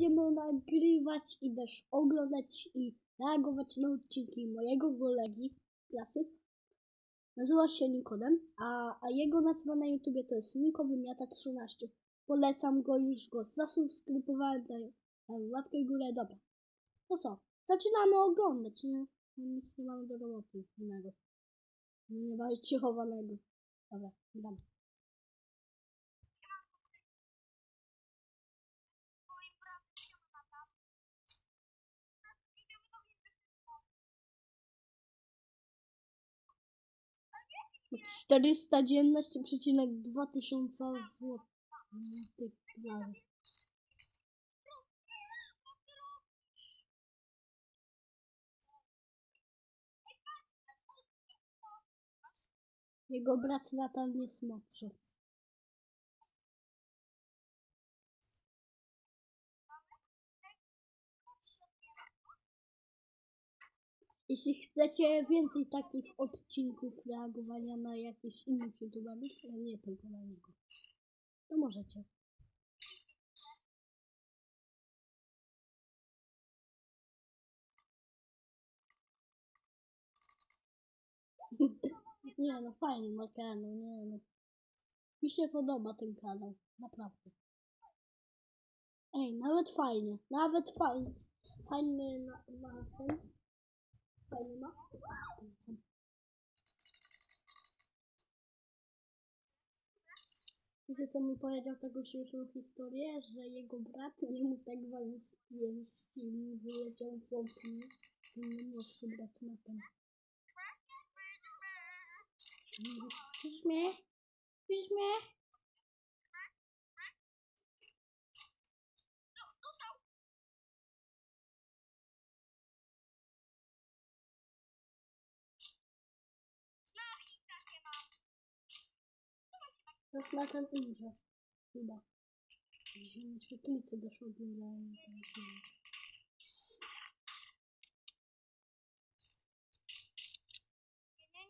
będziemy nagrywać i też oglądać i reagować na odcinki mojego kolegi klasy. Nazywa się Nikodem, a, a jego nazwa na YouTubie to jest Niko Wymiata 13. Polecam go, już go zasubskrybowałem, daję łapkę w górę, dobra. To co? Zaczynamy oglądać, nie? No, Nic nie mamy do roboty innego. Nie ma chowanego. Dobra, dam. Czterysta dziewiętnaście przecinek dwa tysiąca złotych dolarów. Jego brat Natan jest młodszy. Jeśli chcecie więcej takich odcinków reagowania na jakichś innych youtuberów, a nie tylko na niego, to możecie. Nie no, fajny ma kanał, nie no. Mi się podoba ten kanał, naprawdę. Ej, nawet fajnie, nawet fajnie. Fajny na, na ten. Fajny ma. Wiecie co mi powiedział taką śmieszną historię, że jego brat nie mógł tak walnąć z pięści i wyleciał z okna. Ten młodszy brat na ten. Widzisz mnie? Widzisz mnie?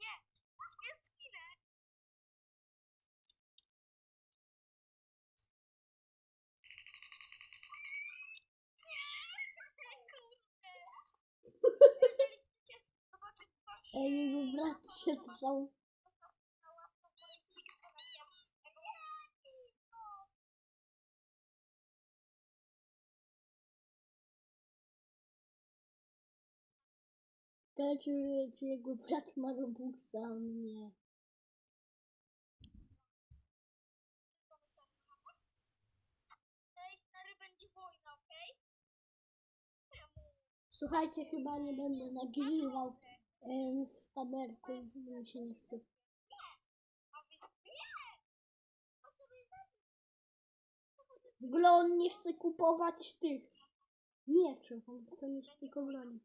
Nie, nie zginę. Nie, kurde. Jeżeli chcecie zobaczyć coś, Ej, jego brat się trzał. to łapkę w górę i kliknę na Ale czy, czy jego brat ma Robuxa? on Nie. Słuchajcie, chyba nie będę nagrywał em, z kamerką, bo mi się nie za W ogóle on nie chce kupować tych mieczy, on chce mieć tylko broń.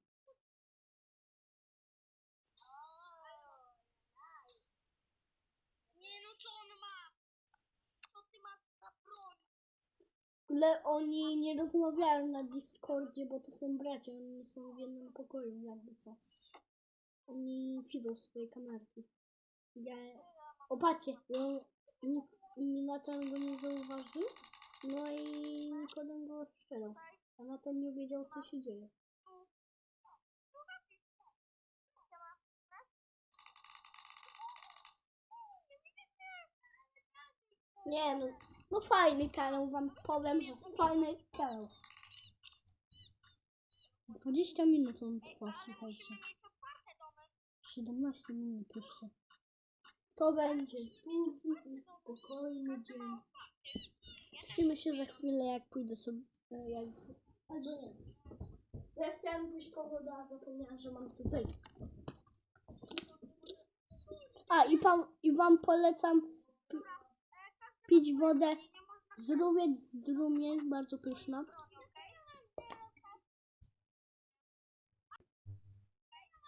Nie no, co on ma? Co ty masz za broń? W ogóle oni nie rozmawiają na Discordzie, bo to są bracia, oni są w jednym pokoju, jakby co. Oni widzą swoje kamerki. Ja... O, patrzcie, i, i Natan go nie zauważył, no i Nikodem go strzelał. A Natan nie wiedział, co się dzieje. Nie no, no fajny kanał, wam powiem, że fajny kanał. 20 minut on trwa, słuchajcie. 17 minut jeszcze. To będzie długi i spokojny dzień. Widzimy się za chwilę, jak pójdę sobie. e, Jak... Albo nie. Ja chciałem pójść po a zapomniałam, że mam tutaj. A i, pan, i wam polecam pić wodę z rówiec z drumień, bardzo pyszna.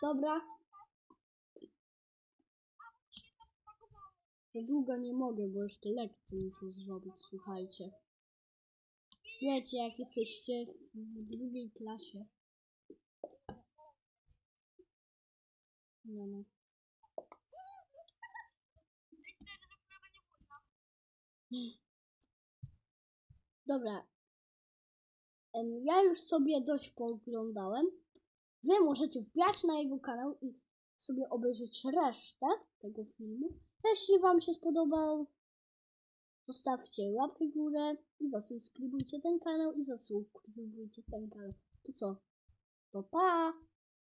Dobra. Za długo nie mogę, bo jeszcze lekcje muszę zrobić, słuchajcie. Wiecie, jak jesteście w drugiej klasie. No, no. Dobra. ja już sobie dość pooglądałem. Wy możecie wbiać na jego kanał i sobie obejrzeć resztę tego filmu. Jeśli wam się spodobał, zostawcie łapkę górę i zasubskrybujcie ten kanał i zasubskrybujcie ten kanał. To co? To pa!